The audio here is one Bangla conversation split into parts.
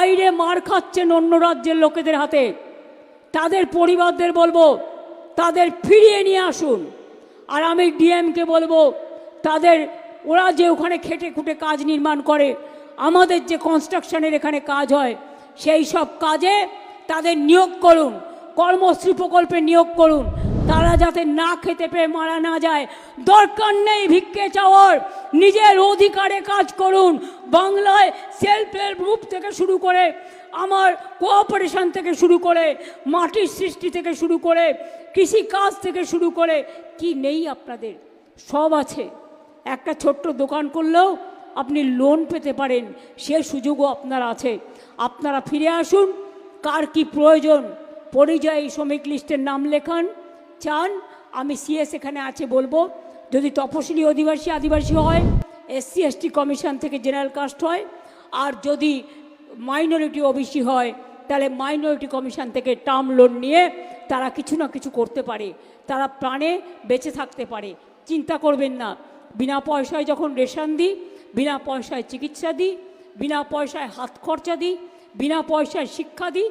বাইরে মার খাচ্ছেন অন্য রাজ্যের লোকেদের হাতে। তাদের পরিবারদের বলব, তাদের ফিরিয়ে নিয়ে আসুন। আর আমি ডিএমকে বলব, তাদের, ওরা যে ওখানে খেটে খুঁটে কাজ নির্মাণ করে, আমাদের যে কনস্ট্রাকশনের এখানে কাজ হয়, সেই সব কাজে তাদের নিয়োগ করুন। কর্মশ্রী প্রকল্পে নিয়োগ করুন। তারা যাতে না খেতে পেয়ে মারা না যায়। দরকার নেই ভিক্ষে চাওয়ার। নিজের অধিকারে কাজ করুন। বাংলায় সেলফ হেল্প গ্রুপ থেকে শুরু করে, আমার কোঅপারেশন থেকে শুরু করে, মাটির সৃষ্টি থেকে শুরু করে কৃষি কাজ থেকে শুরু করে, কি নেই আপনাদের? সব আছে। একটা ছোট্ট দোকান করলেও আপনি লোন পেতে পারেন। সে সুযোগও আপনার আছে। আপনারা ফিরে আসুন। কার কি প্রয়োজন? পরিযায়ী শ্রমিক লিস্টের নাম লেখান। চান, আমি সিএস এখানে আছে বলব। যদি তপশিলি অধিবাসী, আদিবাসী হয় এসসি এসটি কমিশন থেকে জেনারেল কাস্ট হয়। আর যদি মাইনরিটি ওবিসি হয়, তাহলে মাইনরিটি কমিশন থেকে টার্ম লোন নিয়ে তারা কিছু না কিছু করতে পারে। তারা প্রাণে বেঁচে থাকতে পারে। চিন্তা করবেন না। বিনা পয়সায় যখন রেশন দিই, বিনা পয়সায় চিকিৎসা দিই, বিনা পয়সায় হাত খরচা দিই, বিনা পয়সায় শিক্ষা দিই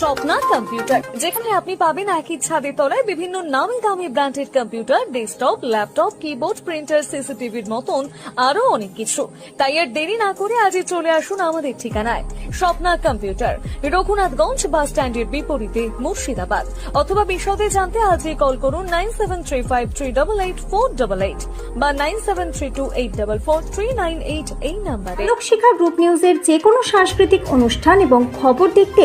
Swapna computer, যেখানে আপনি পাবেন একই ছাদের তলায় বিভিন্ন নামি দামি branded computer, desktop, laptop, keyboard, printer, সিসিটিভির মতন আরও অনেক কিছু। তাই আর দেরি না করে আজই চলে আসুন আমাদের ঠিকানায়। স্বপ্না কম্পিউটার, রঘুনাথগঞ্জ বাস স্ট্যান্ডের বিপরীতে মুর্শিদাবাদ। অথবা বিশদে জানতে আজই কল করুন nine seven three five three double eight four double eight বা nine seven three two eight double four three nine eight এই নাম্বারে। লোকশিক্ষা গ্রুপ নিউজের যে কোনো সাংস্কৃতিক অনুষ্ঠান এবং খবর দেখতে